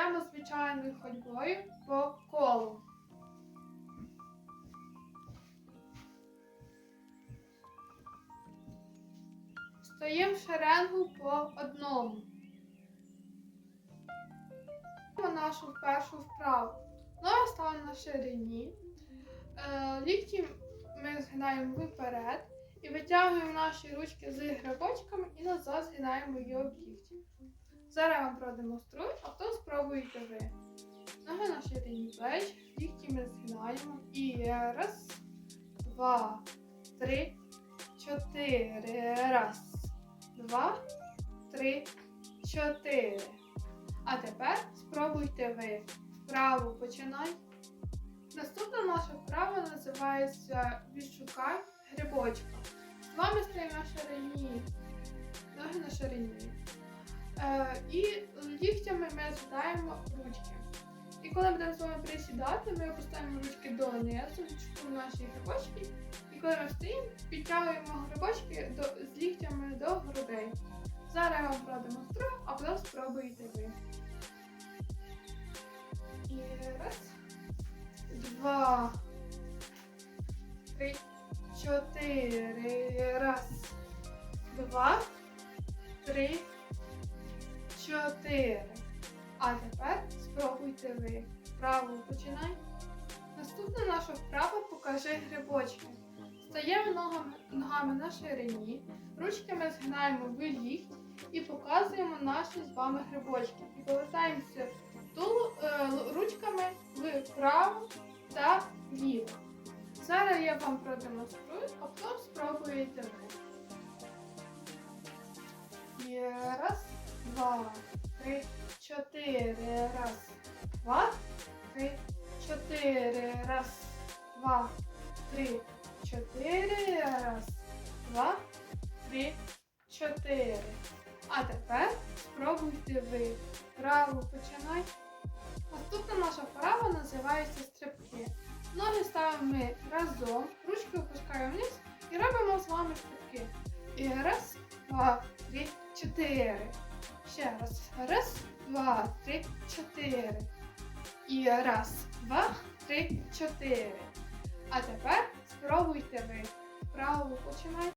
йдемо звичайною ходьбою по колу. Стоїмо шеренгу по одному. Нашу першу вправу. Ноги ставимо на ширині. Е, Лікті ми згинаємо вперед і витягуємо наші ручки з грибочками і назад згинаємо її об лікті. Зараз я вам продемонструю, а потім спробуєте ви. Ноги на ширині плеч, лікті ми згинаємо. І раз, два, три, чотири. Раз, два, три, чотири. А тепер спробуйте ви. Вправо починай. Наступна наша вправа називається відшукай грибочка. З вами стоїмо на ширині, ноги на ширині. Е, і ліктями ми згинаємо ручки. І коли будемо з вами присідати, ми опускаємо ручки донизу, відшукуємо наші грибочки. І коли ми стоїмо, підтягуємо грибочки до, з ліктями до грудей. Зараз я вам продемонструю, а потім спробуєте ви. І раз, два, три, чотири. Раз, два, три, чотири. А тепер спробуйте ви. Вправо починай. Наступна наша вправа покажи грибочки. Стаємо ногами, ногами на ширині, ручками згинаємо в лікті і показуємо наші з вами грибочки. І повертаємося тул, е, ручками вправо та вліво. Зараз я вам продемонструю, а потім спробуєте ви. Два, три, чотири. Раз, два, три, чотири. Раз, два, три, чотири. Раз, два, три, чотири. А тепер спробуйте ви. Право починай. Наступна наша вправа називається стрибки. Ноги ставимо ми разом, ручки опускаємо вниз і робимо з вами стрибки. І раз, два, три, чотири. Ще раз. Раз, два, три, чотири. І раз, два, три, чотири. А тепер спробуйте ви. Вправо починай.